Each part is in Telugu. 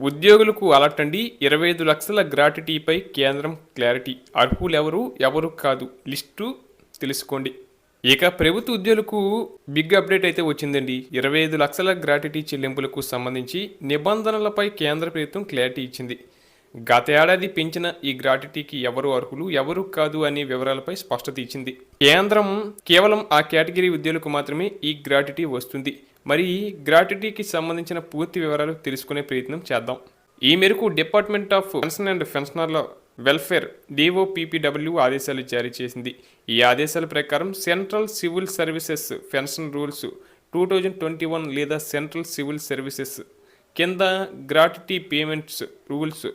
ఉద్యోగులకు అలర్ట్ అండి ఇరవై ఐదు లక్షల గ్రాటిటీపై కేంద్రం క్లారిటీ. అర్హులెవరు? ఎవరు కాదు. లిస్టు తెలుసుకోండి. ఇక ప్రభుత్వ ఉద్యోగులకు బిగ్ అప్డేట్ అయితే వచ్చిందండి. ఇరవై ఐదు లక్షల గ్రాటిటీ చెల్లింపులకు సంబంధించి నిబంధనలపై కేంద్ర ప్రభుత్వం క్లారిటీ ఇచ్చింది. గత ఏడాది పెంచిన ఈ గ్రాటిటీకి ఎవరు అర్హులు? ఎవరు కాదు అనే వివరాలపై స్పష్టత ఇచ్చింది. కేంద్రం కేవలం ఆ కేటగిరీ ఉద్యోగులకు మాత్రమే ఈ గ్రాటిటీ వస్తుంది. మరి గ్రాట్యుటీకి గ్రాటిటీకి సంబంధించిన పూర్తి వివరాలు తెలుసుకునే ప్రయత్నం చేద్దాం. ఈ మేరకు డిపార్ట్మెంట్ ఆఫ్ పెన్షన్ అండ్ పెన్షనర్ల వెల్ఫేర్ డిఓపిపిడబ్ల్యూ ఆదేశాలు జారీ చేసింది. ఈ ఆదేశాల ప్రకారం central civil services pension rules two thousand twenty one లేదా సెంట్రల్ సివిల్ సర్వీసెస్ కింద gratuity payments rules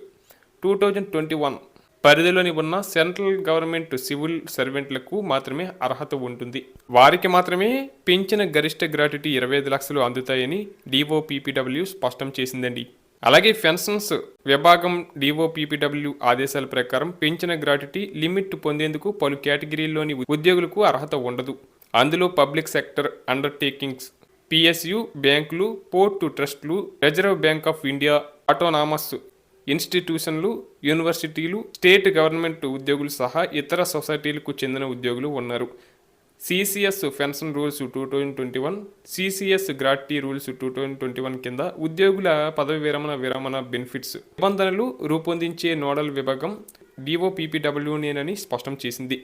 two thousand twenty one పరిధిలోని ఉన్న సెంట్రల్ గవర్నమెంట్ సివిల్ సర్వెంట్లకు మాత్రమే అర్హత ఉంటుంది. వారికి మాత్రమే పెంచిన గరిష్ట గ్రాట్యుటీ ఇరవై ఐదు లక్షలు అందుతాయని డిఓపిపిడబ్ల్యూ స్పష్టం చేసిందండి. అలాగే పెన్షన్స్ విభాగం డిఓపిపిడబ్ల్యూ ఆదేశాల ప్రకారం పెంచిన గ్రాట్యుటీ లిమిట్ పొందేందుకు పలు కేటగిరీల్లోని ఉద్యోగులకు అర్హత ఉండదు. అందులో పబ్లిక్ సెక్టర్ అండర్టేకింగ్స్ పిఎస్యు బ్యాంకులు port ట్రస్టులు reserve bank of India autonomous ఇన్స్టిట్యూషన్లు యూనివర్సిటీలు స్టేట్ గవర్నమెంట్ ఉద్యోగులు సహా ఇతర సొసైటీలకు చెందిన ఉద్యోగులు ఉన్నారు. CCS pension rules two thousand twenty one CCS gratuity rules two thousand twenty one కింద ఉద్యోగుల పదవి విరమణ విరమణ బెనిఫిట్స్ నిబంధనలు రూపొందించే నోడల్ విభాగం డిఓపిపిడబ్ల్యూనేనని స్పష్టం చేసింది.